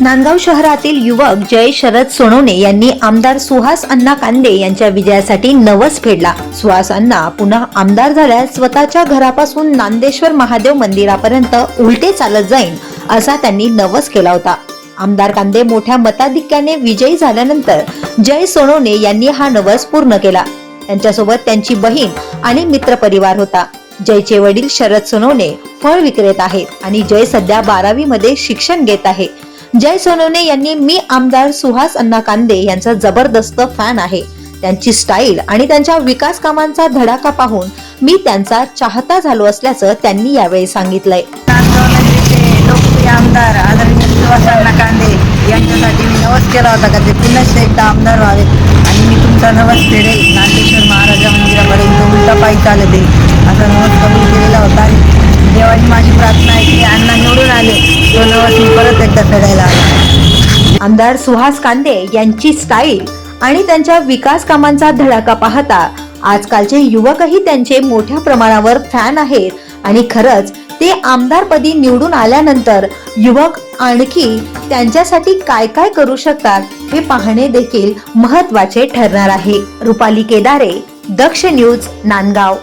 नांदगाव शहरातील युवक जय शरद सोनवणे यांनी आमदार सुहास अण्णा कांदे यांच्या विजयासाठी नवस फेडला. सुहास अण्णा पुन्हा आमदार झाल्यास स्वतःच्या घरापासून नांदेश्वर महादेव मंदिरापर्यंत उलटे चालत जाईन असा त्यांनी नवस केला होता. आमदार कांदे मोठ्या मताधिक्याने विजयी झाल्यानंतर जय सोनवणे यांनी हा नवस पूर्ण केला. त्यांच्यासोबत त्यांची बहीण आणि मित्रपरिवार होता. जयचे वडील शरद सोनवणे फळ विक्रेत आहेत आणि जय सध्या बारावी मध्ये शिक्षण घेत आहे. जय सोनवणे यांनी मी आमदार सुहास अण्णा कांदे यांचा जबरदस्त फॅन आहे. त्यांची स्टाईल आणि त्यांच्या विकास कामांचा धडाका पाहून मी त्यांचा चाहता झालो असल्याचं त्यांनी यावेळी सांगितलंय. लोकप्रिय आमदार आदरणीय अण्णा कांदे यांच्यासाठी मी नवस केला होता का ते पुन्हा एकदा आमदार व्हावे. आणि मी तुमचा नवस फेडेल. नांदेश्वर महाराजा मंदिरापर्यंत उलटा पायी चालते तो परत एकदा फेडायला आला. आमदार सुहास कांदे यांची स्टाईल आणि त्यांच्या विकास कामांचा धडाका पाहता आजकालचे युवकही त्यांचे मोठ्या प्रमाणावर फॅन आहेत आणि खरंच ते आमदारपदी निवडून आल्यानंतर युवक आणखी त्यांच्यासाठी काय काय करू शकतात हे पाहणे देखील महत्त्वाचे ठरणार आहे. रुपाली केदारे दक्ष न्यूज नांदगाव.